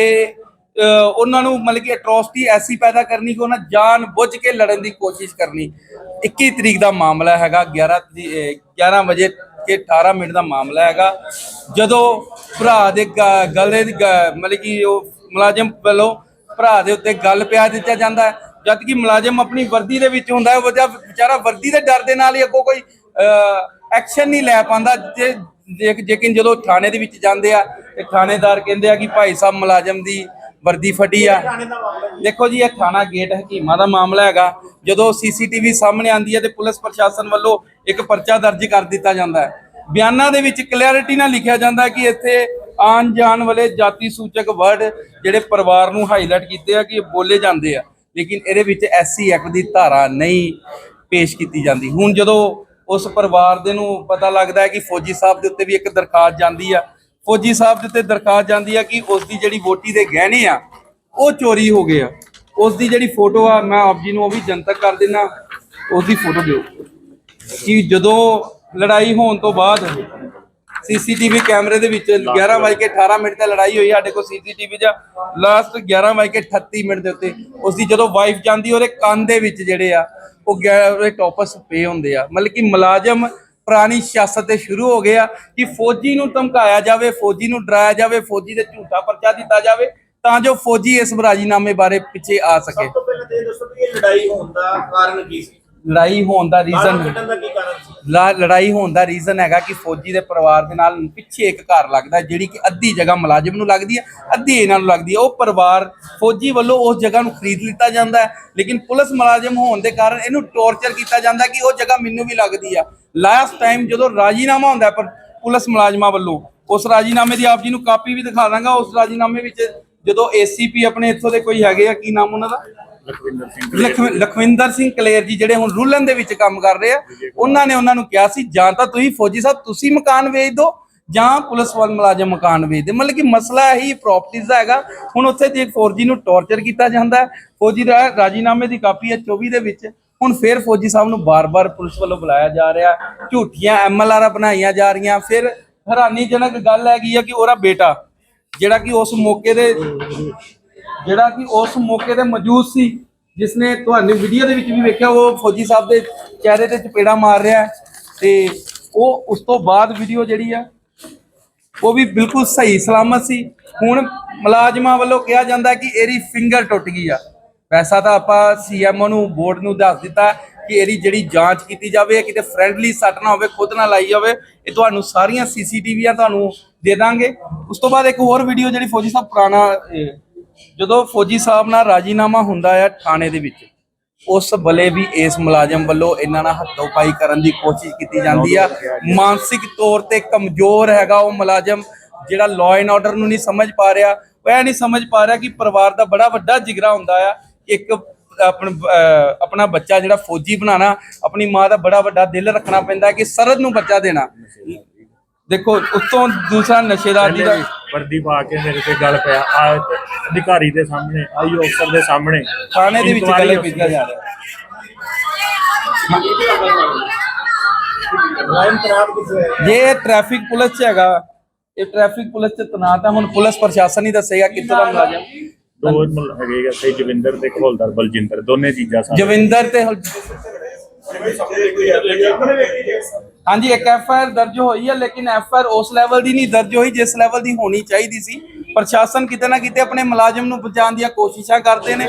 ਉਹਨਾਂ ਨੂੰ ਮਤਲਬ ਕਿ ਅਟਰੋਸਿਟੀ ਐਸੀ ਪੈਦਾ ਕਰਨੀ ਕਿ ਉਹਨਾਂ ਜਾਣ ਬੁੱਝ ਕੇ ਲੜਨ ਦੀ ਕੋਸ਼ਿਸ਼ ਕਰਨੀ। 21 ਤਰੀਕ ਦਾ ਮਾਮਲਾ ਹੈਗਾ 11 ਤਰੀ- ਅਹ, 11 ਵਜੇ ਕੇ 18 ਮਿੰਟ ਦਾ ਮਾਮਲਾ ਹੈਗਾ। ਜਦੋਂ ਭਰਾ ਦੇ ਗ- ਗਲੇ ਦੀ ਗ- ਮਤਲਬ ਕਿ ਉਹ ਮੁਲਾਜ਼ਮ ਵੱਲੋਂ ਭਰਾ ਦੇ ਉੱਤੇ ਗੱਲ ਪਿਆ ਦਿੱਤਾ ਜਾਂਦਾ ਹੈ ਜਦ ਕਿ ਮੁਲਾਜ਼ਮ ਆਪਣੀ ਵਰਦੀ ਦੇ ਵਿੱਚ ਹੁੰਦਾ ਹੈ ਉਹ ਵਿਚਾਰਾ ਵਰਦੀ ਦੇ ਡਰ ਦੇ ਨਾਲ ਹੀ ਅੱਗੋਂ ਕੋਈ ਐਕਸ਼ਨ ਨਹੀਂ ਲੈ ਪਾਉਂਦਾ। ਜੇ, ਜੇ- ਜਦੋਂ ਥਾਣੇ ਦੇ ਵਿੱਚ ਜਾਂਦੇ ਆ, ਤੇ ਥਾਣੇਦਾਰ ਕਹਿੰਦੇ ਆ ਕਿ ਭਾਈ ਸਾਹਿਬ ਮੁਲਾਜ਼ਮ ਦੀ ਵਰਦੀ ਫਟੀ ਆ। ਦੇਖੋ ਜੀ, ਇਹ ਥਾਣਾ ਗੇਟ ਹਕੀਮਾ ਦਾ ਮਾਮਲਾ ਹੈਗਾ। ਜਦੋਂ ਸੀਸੀਟੀਵੀ ਸਾਹਮਣੇ ਆਂਦੀ ਹੈ ਤੇ ਪੁਲਿਸ ਪ੍ਰਸ਼ਾਸਨ ਵੱਲੋਂ ਇੱਕ ਪਰਚਾ ਦਰਜ ਕਰ ਦਿੱਤਾ ਜਾਂਦਾ ਹੈ। ਬਿਆਨਾਂ ਦੇ ਵਿੱਚ ਕਲੈਰਿਟੀ ਨਾਲ ਲਿਖਿਆ ਜਾਂਦਾ ਕਿ ਇੱਥੇ ਆਉਣ ਜਾਣ ਵਾਲੇ ਜਾਤੀ ਸੂਚਕ ਵਰਡ ਜਿਹੜੇ ਪਰਿਵਾਰ ਨੂੰ ਹਾਈਲਾਈਟ ਕੀਤੇ ਆ, ਕਿ ਬੋਲੇ ਜਾਂਦੇ ਆ। ਲੇਕਿਨ ਇਹਦੇ ਵਿੱਚ ਐਸਸੀ ਐਕਟ ਦੀ ਧਾਰਾ ਨਹੀਂ ਪੇਸ਼ ਕੀਤੀ ਜਾਂਦੀ। ਹੁਣ ਜਦੋਂ ਉਸ ਪਰਿਵਾਰ ਦੇ ਨੂੰ ਪਤਾ ਲੱਗਦਾ ਹੈ ਕਿ ਫੌਜੀ ਸਾਹਿਬ ਦੇ ਉੱਤੇ ਵੀ ਇੱਕ ਦਰਖਾਸਤ ਜਾਂਦੀ ਆ, ਫੌਜੀ ਸਾਹਿਬ ਦੇ ਉੱਤੇ ਦਰਖਾਸਤ ਜਾਂਦੀ ਆ ਕਿ ਉਸ ਦੀ ਜਿਹੜੀ ਵੋਟੀ ਦੇ ਗਹਿਣੇ ਆ, ਉਹ ਚੋਰੀ ਹੋ ਗਏ ਆ। ਉਸ ਦੀ ਜਿਹੜੀ ਫੋਟੋ ਆ, ਮੈਂ ਆਪ ਜੀ ਨੂੰ ਉਹ ਵੀ ਜਨਤਕ ਕਰ ਦਿੰਦਾ ਉਸ ਦੀ ਫੋਟੋ ਦਿਓ। ਕਿ ਜਦੋਂ ਲੜਾਈ ਹੋਣ ਤੋਂ ਬਾਅਦ ਸੀਸੀਟੀਵੀ ਕੈਮਰੇ ਦੇ ਵਿੱਚ 11:18 ਮਿੰਟ ਤੇ ਲੜਾਈ ਹੋਈ ਸਾਡੇ ਕੋਲ ਸੀਸੀਟੀਵੀ ਜਾਂ ਲਾਸਟ 11:38 ਮਿੰਟ ਦੇ ਉੱਤੇ। ਉਸ ਦੀ ਜਦੋਂ ਵਾਈਫ ਜਾਂਦੀ ਉਹਦੇ ਕੰਨ ਦੇ ਵਿੱਚ ਜਿਹੜੇ ਆ ਉਹ ਉਹਦੇ ਟੋਪਸ ਪੇ ਹੁੰਦੇ ਆ। ਮਤਲਬ ਕਿ ਮੁਲਾਜ਼ਮ ਪੁਰਾਣੀ ਸਿਆਸਤ ਤੇ ਸ਼ੁਰੂ ਹੋ ਗਿਆ ਕਿ ਫੌਜੀ ਨੂੰ ਧਮਕਾਇਆ ਜਾਵੇ ਫੌਜੀ ਨੂੰ ਡਰਾਇਆ ਜਾਵੇ ਫੌਜੀ ਦੇ ਝੂਠਾ ਪਰਚਾ ਦਿੱਤਾ ਜਾਵੇ ਤਾਂ ਜੋ ਫੌਜੀ ਇਸ ਬਰਾਜੀਨਾਮੇ ਬਾਰੇ ਪਿੱਛੇ ਆ ਸਕੇ। ਸਭ ਤੋਂ ਪਹਿਲਾਂ ਤੇ ਇਹ ਦੱਸੋ ਕਿ ਇਹ ਲੜਾਈ ਹੋਣ ਦਾ ਕਾਰਨ ਕੀ ਸੀ? ਲੜਾਈ ਹੋਣ ਦਾ ਰੀਜ਼ਨ ਕੱਟਣ ਦਾ ਕੀ ਕਾਰਨ ਸੀ? ਲਾ- ਲੜਾਈ ਹੋਣ ਦਾ ਰੀਜ਼ਨ ਹੈਗਾ ਕਿ ਫੌਜੀ ਦੇ ਪਰਿਵਾਰ ਦੇ ਨਾਲ ਪਿੱਛੇ ਇੱਕ ਘਰ ਲੱਗਦਾ ਜਿਹੜੀ ਕਿ ਅੱਧੀ ਜਗ੍ਹਾ ਮੁਲਾਜ਼ਮ ਨੂੰ ਲੱਗਦੀ ਹੈ ਅੱਧੀ ਇਹਨਾਂ ਨੂੰ ਲੱਗਦੀ ਹੈ। ਉਹ ਪਰਿਵਾਰ ਫੌਜੀ ਵੱਲੋਂ ਉਸ ਜਗ੍ਹਾ ਨੂੰ ਖਰੀਦ ਲਿੱਤਾ ਜਾਂਦਾ ਹੈ ਲੇਕਿਨ ਪੁਲਿਸ ਮੁਲਾਜ਼ਮ ਹੋਣ ਦੇ ਕਾਰਨ ਇਹਨੂੰ ਟੌਰਚਰ ਕੀਤਾ ਜਾਂਦਾ ਕਿ ਉਹ ਜਗ੍ਹਾ ਮੈਨੂੰ ਵੀ ਲੱਗਦੀ ਆ ਲਾਸਟ ਟਾਈਮ ਜਦੋਂ ਰਾਜੀਨਾਮਾ ਹੁੰਦਾ ਪਰ ਪੁਲਿਸ ਮੁਲਾਜ਼ਮਾਂ ਵੱਲੋਂ ਉਸ ਰਾਜੀਨਾਮੇ ਦੀ ਆਪ ਜੀ ਨੂੰ ਕਾਪੀ ਵੀ ਦਿਖਾ ਦਾਂਗਾ ਉਸ ਰਾਜੀਨਾਮੇ ਵਿੱਚ ਜਦੋਂ ਏਸੀਪੀ ਆਪਣੇ ਇੱਥੋਂ ਦੇ ਕੋਈ ਹੈਗੇ ਆ ਕੀ ਨਾਮ ਉਹਨਾਂ ਦਾ? ਲਖਵਿ- ਲਖਵਿੰਦਰ ਸਿੰਘ ਕਲੇਰ ਜੀ ਜਿਹੜੇ ਹੁਣ ਰੂਲਨ ਦੇ ਵਿੱਚ ਕੰਮ ਕਰ ਰਹੇ ਆ ਉਹਨਾਂ ਨੇ ਉਹਨਾਂ ਨੂੰ ਕਿਹਾ ਸੀ ਜਾਂ ਤਾਂ ਤੁਸੀਂ ਫੌਜੀ ਸਾਹਿਬ ਤੁਸੀਂ ਮਕਾਨ ਵੇਚ ਦਿਓ ਜਾਂ ਪੁਲਿਸ ਵਾਲ ਮੁਲਾਜ਼ਮ ਮਕਾਨ ਵੇਚ ਦੇ। ਮਤਲਬ ਕਿ ਮਸਲਾ ਇਹੀ ਪ੍ਰਾਪਰਟੀਜ਼ ਦਾ ਹੈਗਾ। ਹੁਣ ਉੱਥੇ ਜੇ ਫੌਜੀ ਨੂੰ ਟੌਰਚਰ ਕੀਤਾ ਜਾਂਦਾ ਹੈ ਫੌਜੀ ਦਾ ਰਾਜੀਨਾਮੇ ਦੀ ਕਾਪੀ ਹੈ 24 ਦੇ ਵਿੱਚ। ਹੁਣ ਫਿਰ ਫੌਜੀ ਸਾਹਿਬ ਨੂੰ ਬਾਰ-ਬਾਰ ਪੁਲਿਸ ਵੱਲੋਂ ਬੁਲਾਇਆ ਜਾ ਰਿਹਾ ਝੂਠੀਆਂ ਐਮਐਲਆਰ ਬਣਾਈਆਂ ਜਾ ਰਹੀਆਂ। ਫਿਰ ਹੈਰਾਨੀਜਨਕ ਗੱਲ ਹੈਗੀ ਆ ਕਿ ਉਹਦਾ ਬੇਟਾ ਜਿਹੜਾ ਕਿ ਉਸ ਮੌਕੇ ਦੇ ਜਿਹੜਾ ਕਿ ਉਸ ਮੌਕੇ ਤੇ ਮੌਜੂਦ ਸੀ, ਜਿਸਨੇ ਤੁਹਾਨੂੰ ਵੀਡੀਓ ਦੇ ਵਿੱਚ ਵੀ ਵੇਖਿਆ, ਉਹ ਫੌਜੀ ਸਾਹਿਬ ਦੇ ਚਿਹਰੇ ਤੇ ਚਪੇੜਾ ਮਾਰ ਰਿਹਾ ਤੇ ਉਹ ਉਸ ਤੋਂ ਬਾਅਦ ਵੀਡੀਓ ਜਿਹੜੀ ਆ, ਉਹ ਵੀ ਬਿਲਕੁਲ ਸਹੀ ਸਲਾਮਤ ਸੀ। ਹੁਣ ਮੁਲਾਜ਼ਮਾਂ ਵੱਲੋਂ ਕਿਹਾ ਜਾਂਦਾ ਕਿ ਇਹਦੀ ਫਿੰਗਰ ਟੁੱਟ ਗਈ ਆ। ਵੈਸਾ ਤਾਂ ਆਪਾਂ ਸੀਐਮਓ ਨੂੰ ਬੋਰਡ ਨੂੰ ਦੱਸ ਦਿੱਤਾ ਕਿ ਇਹਦੀ ਜਿਹੜੀ ਜਾਂਚ ਕੀਤੀ ਜਾਵੇ, ਕਿਤੇ ਫ੍ਰੈਂਡਲੀ ਸੱਟ ਨਾ ਹੋਵੇ, ਖੁਦ ਨਾ ਲਾਈ ਜਾਵੇ, ਇਹ ਤੁਹਾਨੂੰ ਸਾਰੀਆਂ ਸੀਸੀਟੀਵੀਆਂ ਤੁਹਾਨੂੰ ਦੇ ਦਾਂਗੇ। ਉਸ ਤੋਂ ਬਾਅਦ ਇੱਕ ਹੋਰ ਵੀਡੀਓ ਜਿਹੜੀ ਫੌਜੀ ਸਾਹਿਬ ਪੁਰਾਣਾ ਜਦੋਂ ਫੌਜੀ ਸਾਹਿਬ ਨਾਲ ਰਾਜੀਨਾਮਾ ਹੁੰਦਾ ਆ ਥਾਣੇ ਦੇ ਵਿੱਚ, ਉਸ ਬਲੇ ਵੀ ਇਸ ਮੁਲਾਜ਼ਮ ਵੱਲੋਂ ਇਹਨਾਂ ਨਾਲ ਹੱਥੋਂ-ਪਾਈ ਕਰਨ ਦੀ ਕੋਸ਼ਿਸ਼ ਕੀਤੀ ਜਾਂਦੀ ਆ। ਮਾਨਸਿਕ ਤੌਰ ਤੇ ਕਮਜ਼ੋਰ ਹੈਗਾ ਉਹ ਮੁਲਾਜ਼ਮ, ਜਿਹੜਾ ਲਾਅ ਐਂਡ ਆਰਡਰ ਨੂੰ ਨਹੀਂ ਸਮਝ ਪਾ ਰਿਹਾ। ਉਹ ਇਹ ਨਹੀਂ ਸਮਝ ਪਾ ਰਿਹਾ ਕਿ ਪਰਿਵਾਰ ਦਾ ਬੜਾ ਵੱਡਾ ਜਿਗਰਾ ਹੁੰਦਾ ਆ ਇੱਕ, ਆਪਣਾ, ਅਹ, ਆਪਣਾ ਬੱਚਾ ਜਿਹੜਾ ਫੌਜੀ ਬਣਾਉਣਾ, ਆਪਣੀ ਮਾਂ ਦਾ ਬੜਾ ਵੱਡਾ ਦਿਲ ਰੱਖਣਾ ਪੈਂਦਾ ਕਿ ਸਰਦ ਨੂੰ ਬੱਚਾ ਦੇਣਾ। ਦੇਖੋ ਉਤੋਂ ਦੂਸਰਾ ਨਸ਼ੇਦਾਰ ਜੀ ਦਾ ਵਰਦੀ ਪਾ ਕੇ ਮੇਰੇ ਤੇ ਗੱਲ ਪਿਆ। ਆ ਅਧਿਕਾਰੀ ਦੇ ਸਾਹਮਣੇ ਆਈ ਅਫਸਰ ਦੇ ਸਾਹਮਣੇ। ਥਾਣੇ ਦੇ ਵਿੱਚ ਇਨਕੁਆਇਰੀ ਗਲੇ ਜਾ ਰਿਹਾ। ਜੇ ਇਹ ਟ੍ਰੈਫਿਕ ਪੁਲਿਸ ਚ ਹੈਗਾ ਇਹ ਟ੍ਰੈਫਿਕ ਪੁਲਿਸ ਚ ਤਨਾਤ ਹੈ ਹੁਣ ਪੁਲਿਸ ਪ੍ਰਸ਼ਾਸਨ ਹੀ ਦੱਸੇਗਾ ਕਿੱਥੋਂ ਦਾ ਮੁਲਾਜ਼ਮ। ਦੋ ਮਲ- ਹੈਗੇ ਤੇ ਜਵਿੰਦਰ ਤੇ ਹੌਲਦਾਰ ਬਲਜਿੰਦਰ ਦੋਨੇ ਚੀਜ਼ਾਂ ਸਾਹਮਣੇ। ਜਵਿੰਦਰ ਤੇ ਹਲ- ਹਾਂਜੀ ਇੱਕ ਐਫ ਆਰ ਦਰਜ ਹੋਈ ਹੈ ਲੇਕਿਨ ਐਫ ਆਰ ਉਸ ਲੈਵਲ ਦੀ ਨਹੀਂ ਦਰਜ ਹੋਈ ਜਿਸ ਲੈਵਲ ਦੀ ਹੋਣੀ ਚਾਹੀਦੀ ਸੀ। ਪ੍ਰਸ਼ਾਸਨ ਕਿਤੇ ਨਾ ਕਿਤੇ ਆਪਣੇ ਮੁਲਾਜ਼ਮ ਨੂੰ ਬਚਾਉਣ ਦੀਆਂ ਕੋਸ਼ਿਸ਼ਾਂ ਕਰਦੇ ਨੇ।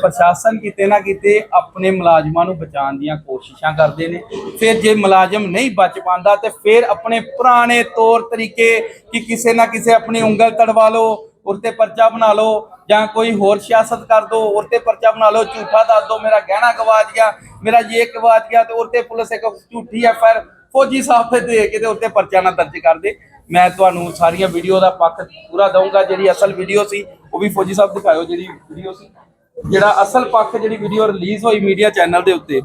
ਪ੍ਰਸ਼ਾਸਨ ਕਿਤੇ ਨਾ ਕਿਤੇ ਆਪਣੇ ਮੁਲਾਜ਼ਮਾਂ ਨੂੰ ਬਚਾਉਣ ਦੀਆਂ ਕੋਸ਼ਿਸ਼ਾਂ ਕਰਦੇ ਨੇ। ਫਿਰ ਜੇ ਮੁਲਾਜ਼ਮ ਨਹੀਂ ਬਚ ਪਾਉਂਦਾ ਤੇ ਫਿਰ ਆਪਣੇ ਪੁਰਾਣੇ ਤੌਰ ਤਰੀਕੇ ਕਿ ਕਿਸੇ ਨਾ ਕਿਸੇ ਆਪਣੀ ਉਂਗਲ ਤੜਵਾ ਲਓ ਉਰਤੇ ਪਰਚਾ ਬਣਾ ਲਓ ਜਾਂ ਕੋਈ ਹੋਰ ਸਿਆਸਤ ਕਰ ਦੋ ਉਰਤੇ ਪਰਚਾ ਬਣਾ ਲਓ ਝੂਠਾ ਦੱਸ ਦੋ ਮੇਰਾ ਗਹਿਣਾ ਗਵਾਚ ਗਿਆ ਮੇਰਾ ਇਹ ਗਵਾਚ ਗਿਆ ਤੇ ਉਰਤੇ ਪੁਲਿਸ ਇੱਕ ਝੂਠੀ ਐਫ ਆਈ ਆਰ ਫੌਜੀ ਸਾਹਿਬ ਤੇ ਦੇ ਕੇ ਤੇ ਉੱਤੇ ਪਰਚਾ ਨਾ ਦਰਜ ਕਰ ਦੇ। ਮੈਂ ਤੁਹਾਨੂੰ ਸਾਰੀਆਂ ਵੀਡੀਓ ਦਾ ਪੱਖ ਪੂਰਾ ਦਊਂਗਾ ਜਿਹੜੀ ਅਸਲ ਵੀਡੀਓ ਸੀ ਉਹ ਵੀ ਫੌਜੀ ਸਾਹਿਬ ਦਿਖਾਇਓ ਜਿਹੜੀ ਵੀਡੀਓ ਸੀ। ਜਿਹੜਾ ਅਸਲ ਪੱਖ ਜਿਹੜੀ ਵੀਡੀਓ ਰਿਲੀਜ਼ ਹੋਈ ਮੀਡੀਆ ਚੈਨਲ ਦੇ ਉੱਤੇ।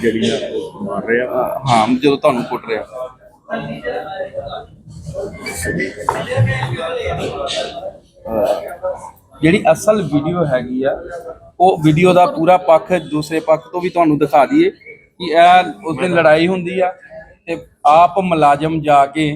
ਜਿਹੜੀਆਂ ਮਾਰ ਰਿਹਾ। ਹਾਂ ਜਦੋਂ ਤੁਹਾਨੂੰ ਕੁੱਟ ਰਿਹਾ। ਜਿਹੜੀ ਅਸਲ ਵੀਡੀਓ ਹੈਗੀ ਆ, ਉਹ ਵੀਡੀਓ ਦਾ ਪੂਰਾ ਪੱਖ ਦੂਸਰੇ ਪੱਖ ਤੋਂ ਵੀ ਤੁਹਾਨੂੰ ਦਿਖਾ ਦਈਏ ਕਿ ਇਹ ਉਸ ਦਿਨ ਲੜਾਈ ਹੁੰਦੀ ਆ ਤੇ ਆਪ ਮੁਲਾਜ਼ਮ ਜਾ ਕੇ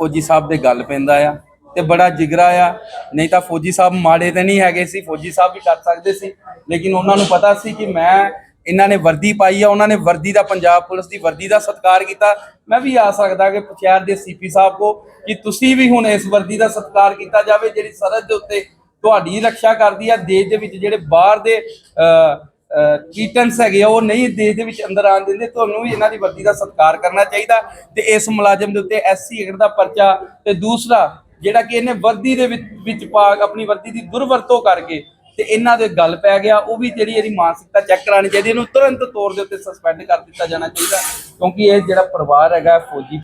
ਫੌਜੀ ਸਾਹਿਬ ਦੇ ਗੱਲ ਪੈਂਦਾ ਆ ਤੇ ਬੜਾ ਜਿਗਰਾ ਆ। ਨਹੀਂ ਤਾਂ ਫੌਜੀ ਸਾਹਿਬ ਮਾੜੇ ਤੇ ਨਹੀਂ ਹੈਗੇ ਸੀ, ਫੌਜੀ ਸਾਹਿਬ ਵੀ ਕਰ ਸਕਦੇ ਸੀ। ਲੇਕਿਨ ਉਹਨਾਂ ਨੂੰ ਪਤਾ ਸੀ ਕਿ ਮੈਂ ਇਹਨਾਂ ਨੇ ਵਰਦੀ ਪਾਈ ਆ, ਉਹਨਾਂ ਨੇ ਵਰਦੀ ਦਾ ਪੰਜਾਬ ਪੁਲਿਸ ਦੀ ਵਰਦੀ ਦਾ ਸਤਿਕਾਰ ਕੀਤਾ। ਮੈਂ ਵੀ ਆ ਸਕਦਾ ਕਿ ਸ਼ਹਿਰ ਦੇ ਸੀਪੀ ਸਾਹਿਬ ਕੋ ਕਿ ਤੁਸੀਂ ਵੀ ਹੁਣ ਇਸ ਵਰਦੀ ਦਾ ਸਤਿਕਾਰ ਕੀਤਾ ਜਾਵੇ, ਜਿਹੜੀ ਸਰਹੱਦ ਦੇ ਉੱਤੇ ਤੁਹਾਡੀ ਰੱਖਿਆ ਕਰਦੀ ਆ। ਦੇਸ਼ ਦੇ ਵਿੱਚ ਜਿਹੜੇ ਬਾਹਰ ਦੇ ਕੀਟਨਸ ਹੈਗੇ ਆ, ਉਹ ਨਹੀਂ ਦੇਸ਼ ਦੇ ਵਿੱਚ ਅੰਦਰ ਆਣ ਦਿੰਦੇ, ਤੁਹਾਨੂੰ ਵੀ ਇਹਨਾਂ ਦੀ ਵਰਦੀ ਦਾ ਸਤਿਕਾਰ ਕਰਨਾ ਚਾਹੀਦਾ। ਤੇ ਇਸ ਮੁਲਾਜ਼ਮ ਦੇ ਉੱਤੇ ਐਸਸੀ ਐਕਟ ਦਾ ਪਰਚਾ ਤੇ ਦੂਸਰਾ, ਜਿਹੜਾ ਕਿ ਇਹਨੇ ਵਰਦੀ ਦੇ ਵਿੱਚ ਵਿੱਚ ਪਾ ਆਪਣੀ ਵਰਦੀ ਦੀ ਦੁਰਵਰਤੋਂ ਕਰਕੇ ਤੇ ਇਹਨਾਂ ਦੇ ਗੱਲ ਪੈ ਗਿਆ, ਉਹ ਵੀ ਜਿਹੜੀ ਇਹਦੀ ਮਾਨਸਿਕਤਾ ਚੈੱਕ ਕਰਾਣੀ ਚਾਹੀਦੀ, ਇਹਨੂੰ ਤੁਰੰਤ ਤੌਰ ਦੇ ਉੱਤੇ ਸਸਪੈਂਡ ਕਰ ਦਿੱਤਾ ਜਾਣਾ ਚਾਹੀਦਾ, ਕਿਉਂਕਿ ਇਹ ਜਿਹੜਾ ਪਰਿਵਾਰ ਹੈਗਾ, ਫੌਜੀ